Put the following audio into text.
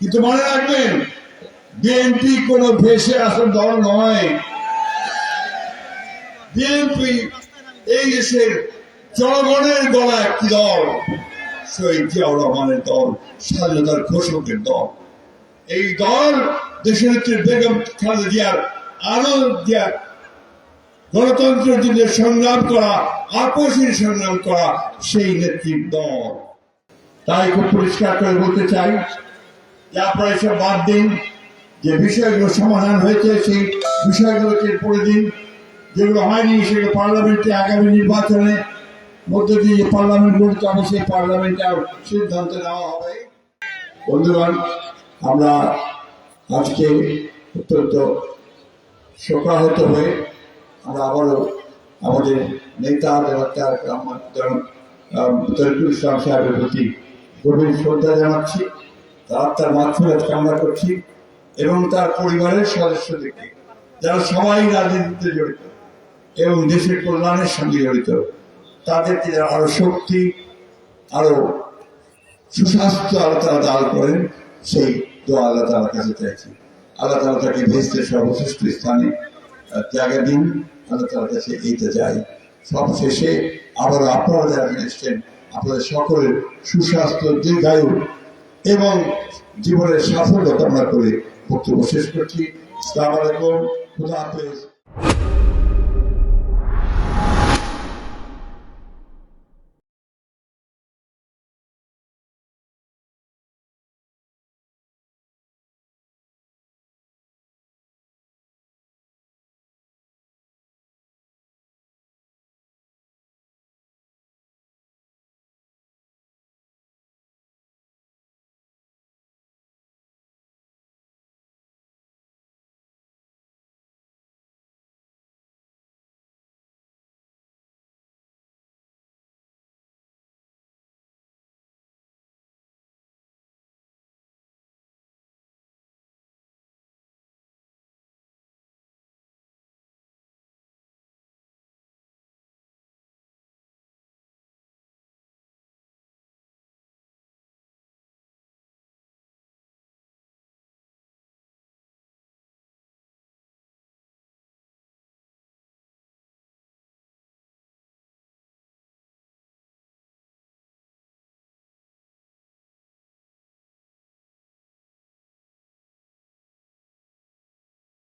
কিন্তু মনে রাখবেন বিএনপি কোন ভেসে আসার দল নয়। বিএনপি এই দেশের জনগণের গলা একটি দল, শহীদ জিয়াউর রহমানের দল, স্বাধীনতার ঘোষকের দল। এই দল দেশের নেত্রী বেগম খালেদা জিয়ার আনন্দ জিয়ার গণতন্ত্রের জন্য সংগ্রাম করা, আপসের সংগ্রাম করা সেই নেত্রীর দল। তাই খুব পরিষ্কার করে বলতে চাই যে আপনারা বাদ দিন। যে বিষয়গুলো সমাধান হয়েছে, সেই বিষয়গুলোকে পড়ে দিন। যেগুলো হয়নি, সেগুলো পার্লামেন্টে আগামী নির্বাচনে মধ্য দিয়ে যে পার্লামেন্ট গঠিত হবে, সেই পার্লামেন্টে সিদ্ধান্ত নেওয়া হবে। বন্ধুগণ, আমরা আজকে অত্যন্ত শোকাহত হয়ে আমরা আবারও আমাদের নেতা দেবতার তরিকুল ইসলাম সাহেবের প্রতি গভীর শ্রদ্ধা জানাচ্ছি। তার তার মাধ্যমে কামনা করছি এবং তার পরিবারের সদস্যদেরকে, যারা সবাই রাজনীতিতে জড়িত এবং দেশের কল্যাণের সঙ্গে জড়িত, তাদেরকে যারা আরও শক্তি, আরও সুস্বাস্থ্য আল্লাহ তারা দান করেন, সেই দোয়া আল্লাহ তালার কাছে চাইছি। আল্লাহ তালা তাকে ভেস্তের সর্বশ্রেষ্ঠ স্থানে ত্যাগের দিন। আল্লাহ তালার কাছে এইতে যাই সব শেষে আবার আপনারা যারা এসছেন, আপনাদের সকলের সুস্বাস্থ্য, দীর্ঘায়ু এবং জীবনের সাফল্য কামনা করে বক্তব্য শেষ করছি। আসসালামু আলাইকুম। খুদা হাফেজ।